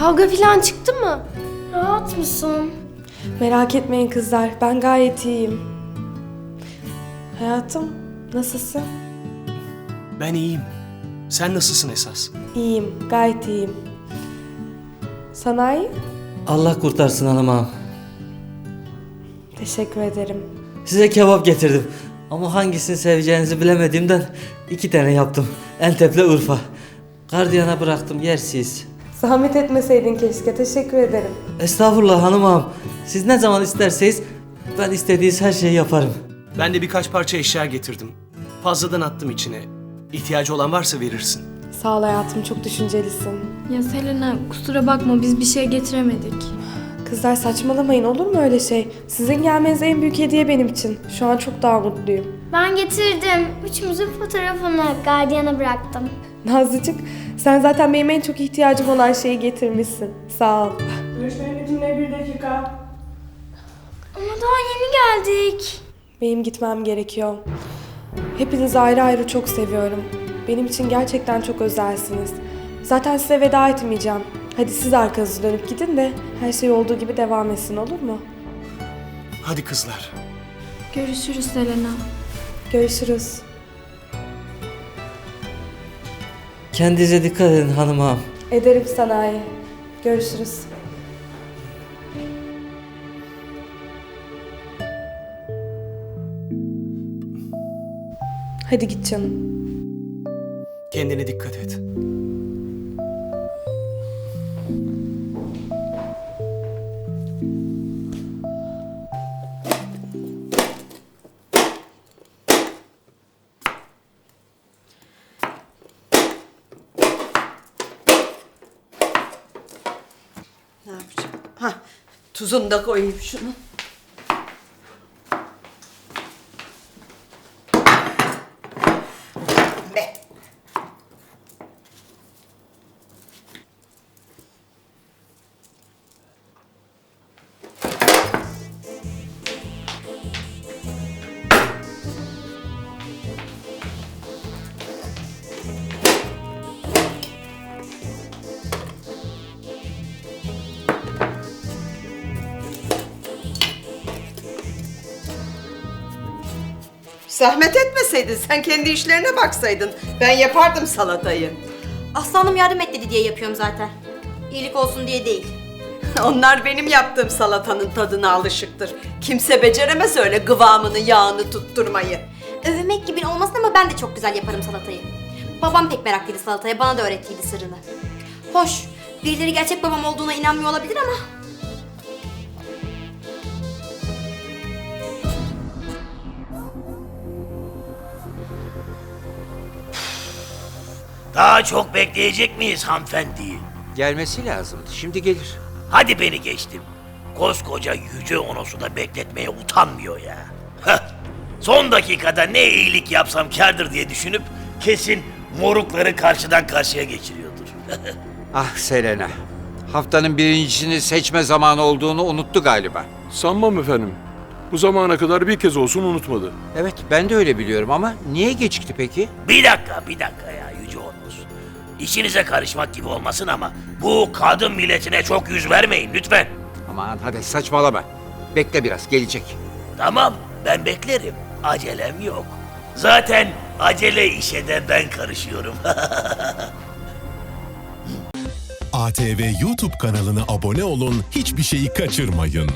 Kavga falan çıktı mı? Rahat mısın? Merak etmeyin kızlar, ben gayet iyiyim. Hayatım, nasılsın? Ben iyiyim. Sen nasılsın esas? İyiyim, gayet iyiyim. Sanayi? Allah kurtarsın hanım ağam. Teşekkür ederim. Size kebap getirdim. Ama hangisini seveceğinizi bilemediğimden iki tane yaptım. Entep'le Urfa. Gardiyana bıraktım yersiz. Zahmet etmeseydin keşke, teşekkür ederim. Estağfurullah hanım ağam. Siz ne zaman isterseniz ben istediğiniz her şeyi yaparım. Ben de birkaç parça eşya getirdim. Fazladan attım içine. İhtiyacı olan varsa verirsin. Sağ ol hayatım, çok düşüncelisin. Ya Selena kusura bakma biz bir şey getiremedik. Kızlar saçmalamayın, olur mu öyle şey? Sizin gelmeniz en büyük hediye benim için. Şu an çok daha mutluyum. Ben getirdim. Üçümüzün fotoğrafını gardiyana bıraktım. Nazlıcık, sen zaten benim en çok ihtiyacım olan şeyi getirmişsin. Sağ ol. Görüşmeyi dinle bir dakika. Ama daha yeni geldik. Benim gitmem gerekiyor. Hepinizi ayrı ayrı çok seviyorum. Benim için gerçekten çok özelsiniz. Zaten size veda etmeyeceğim. Hadi siz arkanızı dönüp gidin de her şey olduğu gibi devam etsin olur mu? Hadi kızlar. Görüşürüz Selena. Görüşürüz. Kendinize dikkat edin hanım ağam. Ederim sanayi. Görüşürüz. Hadi git canım. Kendine dikkat et. Ne yapacağım? Ha, tuzunu da koyayım şunu. Zahmet etmeseydin sen kendi işlerine baksaydın. Ben yapardım salatayı. Aslanım yardım et dedi diye yapıyorum zaten. İyilik olsun diye değil. Onlar benim yaptığım salatanın tadına alışıktır. Kimse beceremez öyle kıvamını yağını tutturmayı. Övünmek gibi olmasın ama ben de çok güzel yaparım salatayı. Babam pek meraklıydı salataya, bana da öğrettiydi sırrını. Hoş, birileri gerçek babam olduğuna inanmıyor olabilir ama... Daha çok bekleyecek miyiz hanımefendi? Gelmesi lazımdı. Şimdi gelir. Hadi beni geçtim. Koskoca yüce onosu da bekletmeye utanmıyor ya. Son dakikada ne iyilik yapsam kârdır diye düşünüp kesin morukları karşıdan karşıya geçiriyordur. Ah Selena. Haftanın birincisini seçme zamanı olduğunu unuttu galiba. Sanmam efendim. Bu zamana kadar bir kez olsun unutmadı. Evet ben de öyle biliyorum ama niye gecikti peki? bir dakika, bir dakika ya. İşinize karışmak gibi olmasın ama bu kadın milletine çok yüz vermeyin lütfen. Aman hadi saçmalama. Bekle biraz gelecek. Tamam, ben beklerim. Acelem yok. Zaten acele işe de ben karışıyorum. ATV YouTube kanalına abone olun, hiçbir şeyi kaçırmayın.